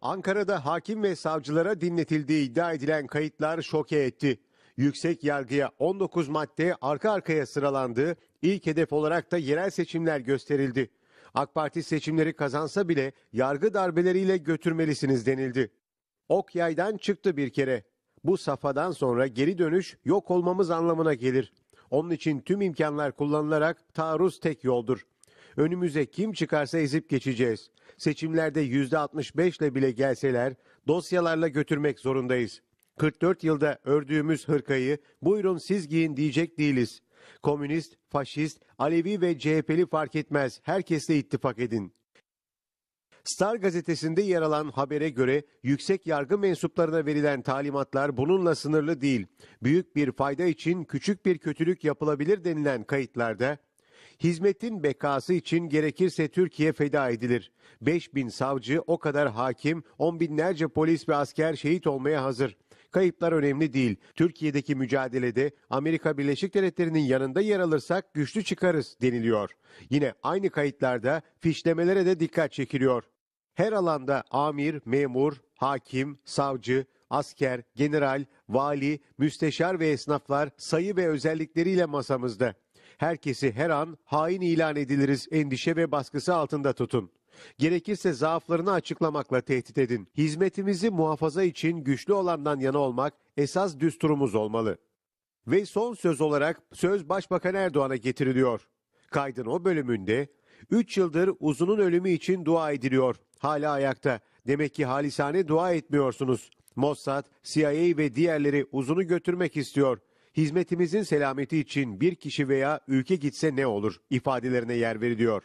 Ankara'da hakim ve savcılara dinletildiği iddia edilen kayıtlar şoke etti. Yüksek yargıya 19 madde arka arkaya sıralandı. İlk hedef olarak da yerel seçimler gösterildi. AK Parti seçimleri kazansa bile yargı darbeleriyle götürmelisiniz denildi. Ok yaydan çıktı bir kere. Bu safhadan sonra geri dönüş yok olmamız anlamına gelir. Onun için tüm imkanlar kullanılarak taarruz tek yoldur. Önümüze kim çıkarsa ezip geçeceğiz. Seçimlerde %65 ile bile gelseler dosyalarla götürmek zorundayız. 44 yılda ördüğümüz hırkayı buyurun siz giyin diyecek değiliz. Komünist, faşist, Alevi ve CHP'li fark etmez. Herkesle ittifak edin. Star gazetesinde yer alan habere göre yüksek yargı mensuplarına verilen talimatlar bununla sınırlı değil. Büyük bir fayda için küçük bir kötülük yapılabilir denilen kayıtlarda hizmetin bekası için gerekirse Türkiye feda edilir. 5000 savcı, o kadar hakim, on binlerce polis ve asker şehit olmaya hazır. Kayıplar önemli değil. Türkiye'deki mücadelede Amerika Birleşik Devletleri'nin yanında yer alırsak güçlü çıkarız deniliyor. Yine aynı kayıtlarda fişlemelere de dikkat çekiliyor. Her alanda amir, memur, hakim, savcı, asker, general, vali, müsteşar ve esnaflar sayı ve özellikleriyle masamızda. Herkesi her an hain ilan ediliriz endişe ve baskısı altında tutun. Gerekirse zaaflarını açıklamakla tehdit edin. Hizmetimizi muhafaza için güçlü olandan yana olmak esas düsturumuz olmalı. Ve son söz olarak söz Başbakan Erdoğan'a getiriliyor. Kaydın o bölümünde 3 yıldır uzunun ölümü için dua ediliyor. Hala ayakta. Demek ki halisane dua etmiyorsunuz. Mossad, CIA ve diğerleri uzunu götürmek istiyor. Hizmetimizin selameti için bir kişi veya ülke gitse ne olur ifadelerine yer veriliyor.